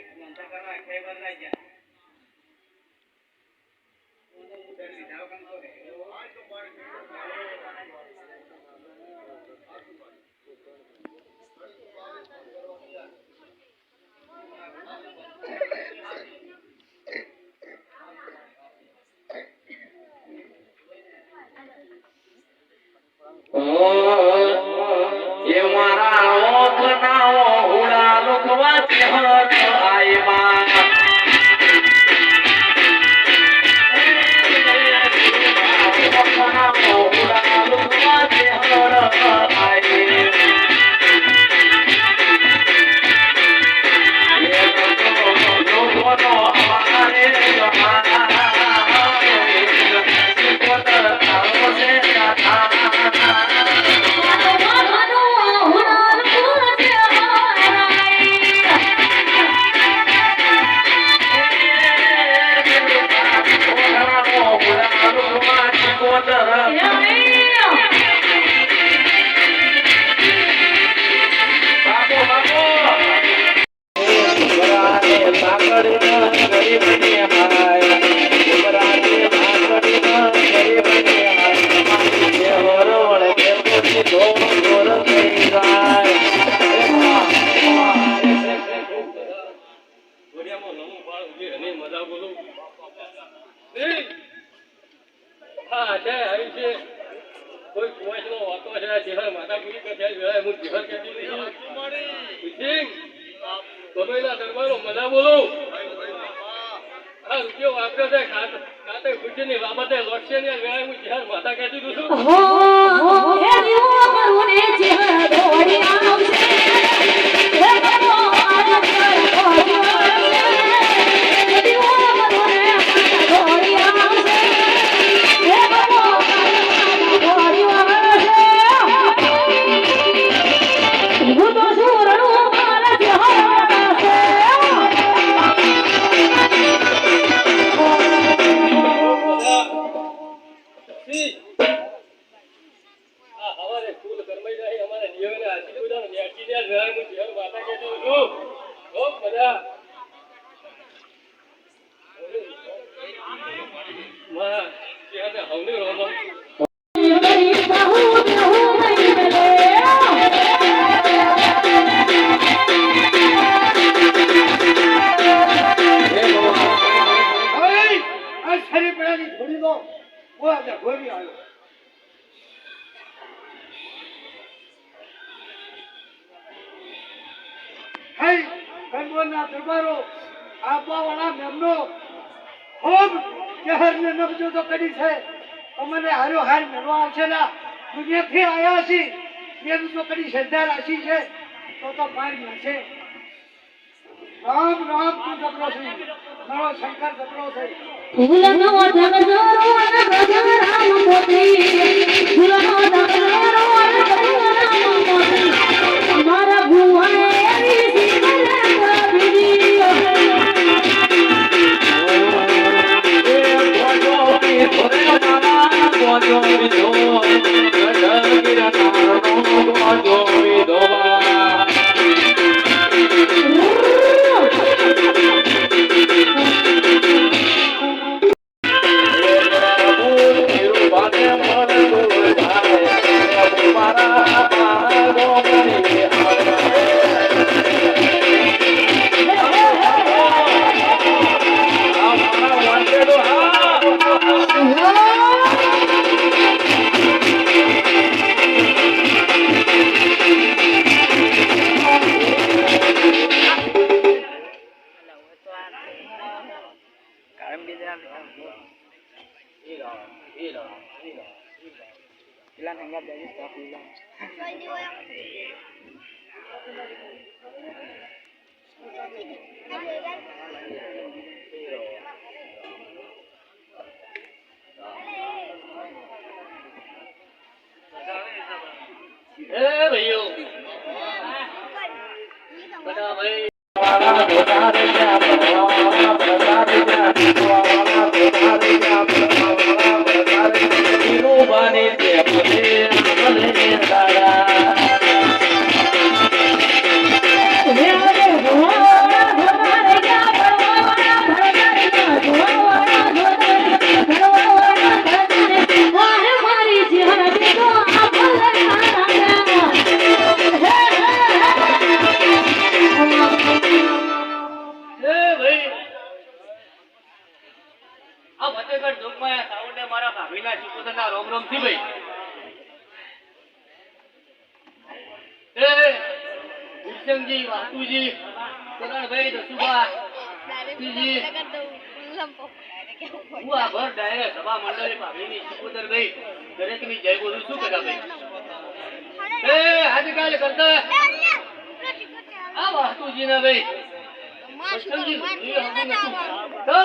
One the bag, maybe what I. કોઈ કુંવરનો વાતો છે, ચહેર માતાપુરી કે હું વાપરે છે, ખાત- ખુશીની બાબતે લોટશે ને, વેળાએ હું ચહેર માતા કહેતી છું. છું. ખૂબ મજા. માં, ચહેરને હવને પેલાની ઘોડી લો ઓ આજે ઘોડી આવ્યો કંદોના દરબારો આપવા વાળા મેમનો, ખૂબ કહેરને નબજો તો કરી છે. અમને હારો હાર મેળવા આવશે ના દુનિયાથી આવ્યા છી એમ તો કરી શ્રદ્ધા રાખી છે. તો તો પાર છે રામ રામ, તું જબરો છે. મારો શંકર જબરો છે. ફૂલનો ધગધરો અને ગજરામ મોતી. ફૂલનો ધગધરો અને convidou એ ભાઈઓ બધા ભાઈ હે Vale, vale, vale. મારા ભાભીના રોમ રોમથી ભાઈ. એ વિરસંગજી વાતુજી કરણભાઈ દસુભા જી હું આ ભર ડાયરે સભા મંડળે ભાભીની શિકોતર ગઈ દરેકની જય બોલું શું કદા ભાઈ. એ આજકાલ કરતા આ ભાઈ. હમું નતું. તો